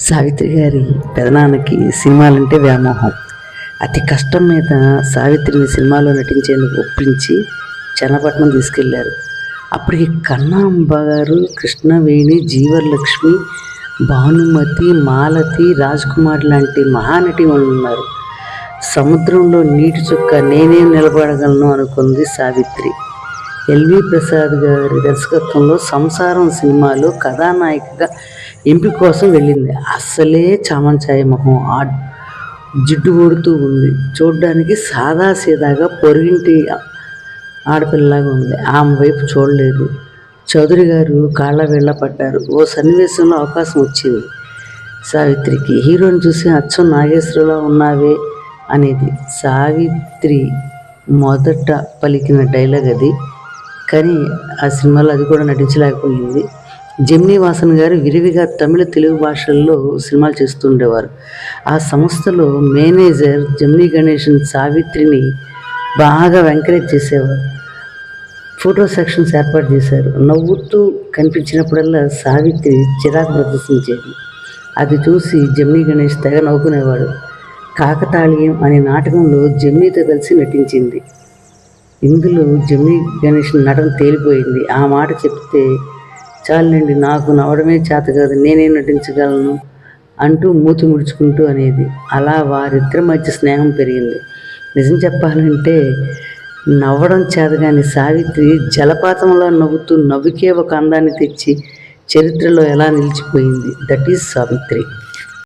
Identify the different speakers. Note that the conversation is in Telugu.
Speaker 1: సావిత్రి గారి పెదనాన్నకి సినిమాలంటే వ్యామోహం. అతి కష్టం మీద సావిత్రిని సినిమాలో నటించేందుకు ఒప్పించి చన్నపట్నం తీసుకెళ్ళారు. అప్పటికి కన్నాంబ గారు కృష్ణవేణి జీవలక్ష్మి భానుమతి మాలతి రాజ్ కుమార్ లాంటి మహానటి ఉన్నారు సముద్రంలో నీటి చుక్క నేనే నిలబడగలను అనుకుంది సావిత్రి. ఎల్వి ప్రసాద్ గారి దర్శకత్వంలో సంసారం సినిమాలో కథానాయికగా ఎంపిక కోసం వెళ్ళింది. అస్సలే చామంచాయ మొహం. ఆ జిడ్డు కొడుతూ ఉంది. చూడ్డానికి సాదా సీదాగా పొరుగింటి ఆడపిల్లలాగా ఉంది. ఆమె వైపు చూడలేదు. చౌదరి గారు కాళ్ళ వేళ్ళ పడ్డారు ఓ సన్నివేశంలో అవకాశం వచ్చింది. సావిత్రికి హీరోని చూసి అచ్చం నాగేశ్వరలా ఉన్నావే అనేది. సావిత్రి మొదట పలికిన డైలాగ్ అది. కానీ ఆ సినిమాలో అది కూడా నటించలేకపోయింది. జెమినీ వాసన్ గారు విరివిగా తమిళ తెలుగు భాషల్లో సినిమాలు చేస్తుండేవారు ఆ సంస్థలో మేనేజర్ జెమినీ గణేషన్ సావిత్రిని బాగా ఎంకరేజ్ చేసేవారు. ఫోటో సెక్షన్స్ ఏర్పాటు చేశారు. నవ్వుతూ కనిపించినప్పుడల్లా సావిత్రి చిరాకు ప్రదర్శించేది. అది చూసి జమినీ గణేష్ తెగ నవ్వుకునేవాడు. కాకతాళీయం అనే నాటకంలో జమినీతో కలిసి నటించింది. ఇందులో జమినీ గణేష్ నటన తేలిపోయింది. ఆ మాట చెప్తే చాలండి నాకు నవ్వడమే చేత కాదు నేనే నటించగలను అంటూ మూతి ముడుచుకుంటూ అనేది. అలా వారిద్దరి మధ్య స్నేహం పెరిగింది. నిజం చెప్పాలంటే నవ్వడం చేతగాని సావిత్రి జలపాతంలో నవ్వుతూ నవ్వుకే ఒక అందాన్ని తెచ్చి చరిత్రలో ఎలా నిలిచిపోయింది. That is Savitri.